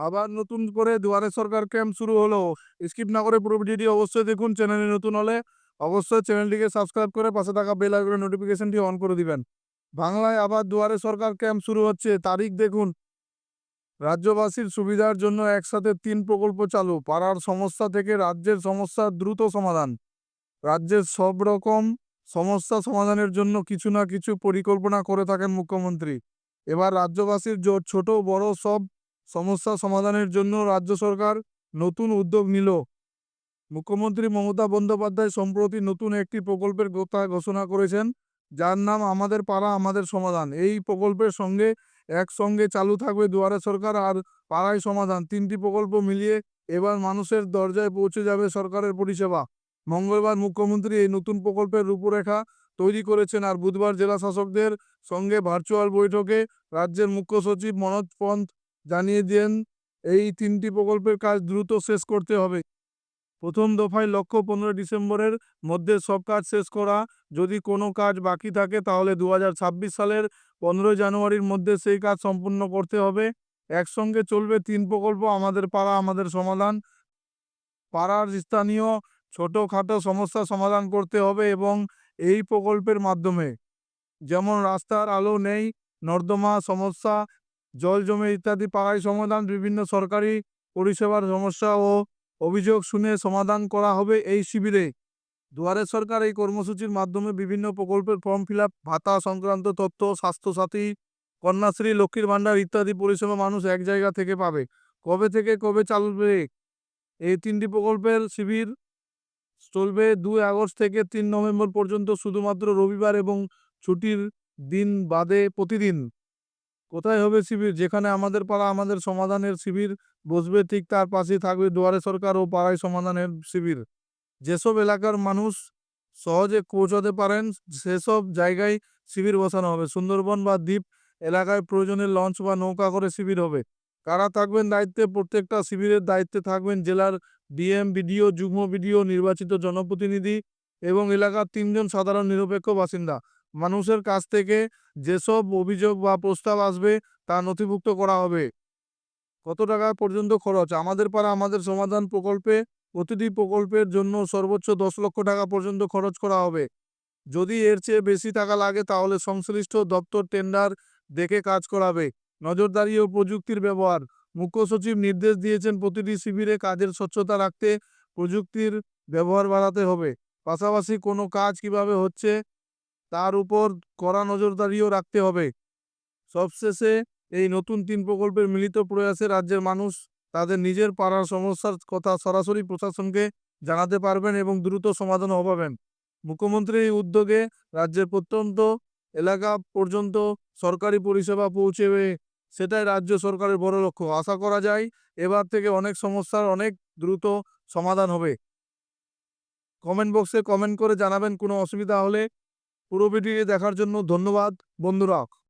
আবার নতুন করে দুয়ারে সরকার ক্যাম্প শুরু হলো। স্কিপ না করে পুরো ভিডিওটি অবশ্যই দেখুন চ্যানেলে নতুন হলে অবশ্যই চ্যানেলটিকে সাবস্ক্রাইব করে পাশে থাকা বেল আইকনের নোটিফিকেশনটি অন করে দিবেন। বাংলায় আবার দুয়ারে সরকার ক্যাম্প শুরু হচ্ছে, তারিখ দেখুন। রাজ্যবাসীর সুবিধার জন্য একসাথে তিন প্রকল্প চালু, পাড়ার সমস্যা থেকে রাজ্যের সমস্যা দ্রুত সমাধান। রাজ্যের সব রকম সমস্যা সমাধানের জন্য কিছু না কিছু পরিকল্পনা করে থাকেন মুখ্যমন্ত্রী। এবার রাজ্যবাসীর জো- ছোট, বড় সব সমস্যা সমাধানের জন্য রাজ্য সরকার নতুন উদ্যোগ নিল। মুখ্যমন্ত্রী মমতা বন্দ্যোপাধ্যায় সম্প্রতি নতুন একটি প্রকল্পের কথা ঘোষণা করেছেন, যার নাম আমাদের পাড়া, আমাদের সমাধান। এই প্রকল্পের সঙ্গে একসঙ্গে চালু থাকবে দুয়ারে সরকার আর পাড়ায় সমাধান। তিনটি প্রকল্প মিলিয়ে এবার মানুষের দরজায় পৌঁছে যাবে সরকারের পরিষেবা। মঙ্গলবার মুখ্যমন্ত্রী এই নতুন প্রকল্পের রূপরেখা তৈরি করেছেন আর বুধবার জেলা শাসকদের সঙ্গে ভার্চুয়াল বৈঠকে রাজ্যের মুখ্য সচিব মনোজ পন্থ জানিয়ে দেন এই তিনটি প্রকল্পের কাজ দ্রুত শেষ করতে হবে। প্রথম দফায় লক্ষ্য পনেরো ডিসেম্বরের মধ্যে সব কাজ শেষ করা। যদি কোনো কাজ বাকি থাকে, তাহলে দুহাজার ছাব্বিশ সালের পনেরোই জানুয়ারির মধ্যে সেই কাজ সম্পূর্ণ করতে হবে। একসঙ্গে চলবে তিন প্রকল্প, আমাদের পাড়া, আমাদের সমাধান। পাড়ার স্থানীয় ছোটোখাটো সমস্যা সমাধান করতে হবে এবং এই প্রকল্পের মাধ্যমে। যেমন রাস্তার আলো নেই, নর্দমা সমস্যা জল, জমে ইত্যাদি পাড়ায় সমাধান। বিভিন্ন সরকারি পরিষেবার সমস্যা ও অভিযোগ শুনে সমাধান করা হবে এই শিবিরে। দুয়ারে সরকার এই কর্মসূচির মাধ্যমে বিভিন্ন প্রকল্পের ফর্ম ফিল ভাতা সংক্রান্ত তথ্য, স্বাস্থ্যসাথী, কন্যাশ্রী, লক্ষ্মীর ভাণ্ডার ইত্যাদি পরিষেবা মানুষ এক জায়গা থেকে পাবে। কবে থেকে কবে চালবে? এই তিনটি প্রকল্পের শিবির চলবে দুই আগস্ট থেকে তিন নভেম্বর পর্যন্ত, শুধুমাত্র রবিবার এবং ছুটির দিন বাদে প্রতিদিন। কোথায় হবে শিবির? যেখানে আমাদের পাড়া আমাদের সমাধানের শিবির বসবে, ঠিক তার পাশেই থাকবে দুয়ারে সরকার ও পাড়ায় সমাধানের শিবির। যেসব এলাকার মানুষ সহজে পৌঁছাতে পারেন, সেসব জায়গায় শিবির বসানো হবে। সুন্দরবন বা দ্বীপ এলাকায় প্রয়োজনে লঞ্চ বা নৌকা করে শিবির হবে। কারা থাকবেন দায়িত্বে? প্রত্যেকটা শিবিরের দায়িত্বে থাকবেন জেলার ডিএম, বিডিও, যুগ্ম বিডিও, নির্বাচিত জনপ্রতিনিধি এবং এলাকার তিনজন সাধারণ নিরপেক্ষ বাসিন্দা। মানুষের কাছ থেকে যেসব অভিযোগ বা প্রস্তাব আসবে, তা নথিভুক্ত করা হবে। কত টাকা পর্যন্ত খরচ? আমাদের পাড়া আমাদের সমাধান প্রকল্পে, প্রতিটি প্রকল্পের জন্য সর্বোচ্চ দশ লক্ষ টাকা পর্যন্ত খরচ করা হবে। যদি এর চেয়ে বেশি টাকা লাগে, তাহলে সংশ্লিষ্ট দপ্তর টেন্ডার দেখে কাজ করাবে। নজরদারি ও প্রযুক্তির ব্যবহার। মুখ্য সচিব নির্দেশ দিয়েছেন, প্রতিটি শিবিরে কাজের স্বচ্ছতা রাখতে প্রযুক্তির ব্যবহার বাড়াতে হবে। পাশাপাশি কোনো কাজ কীভাবে হচ্ছে তার উপর কড়া নজরদারিও রাখতে হবে। সবশেষে এই নতুন তিন প্রকল্পের মিলিত প্রয়াসে রাজ্যের মানুষ তাদের নিজের পাড়ার সমস্যার কথা সরাসরি প্রশাসনকে জানাতে পারবেন এবং দ্রুত সমাধানও পাবেন মুখ্যমন্ত্রীর এই উদ্যোগে রাজ্যের প্রত্যন্ত এলাকা পর্যন্ত সরকারি পরিষেবা পৌঁছেবে, সেটাই রাজ্য সরকারের বড় লক্ষ্য। আশা করা যায় এবার থেকে অনেক সমস্যার অনেক দ্রুত সমাধান হবে। কমেন্ট বক্সে কমেন্ট করে জানাবেন কোনো অসুবিধা হলে। পুরো ভিডিওটি দেখার জন্য ধন্যবাদ বন্ধুরা।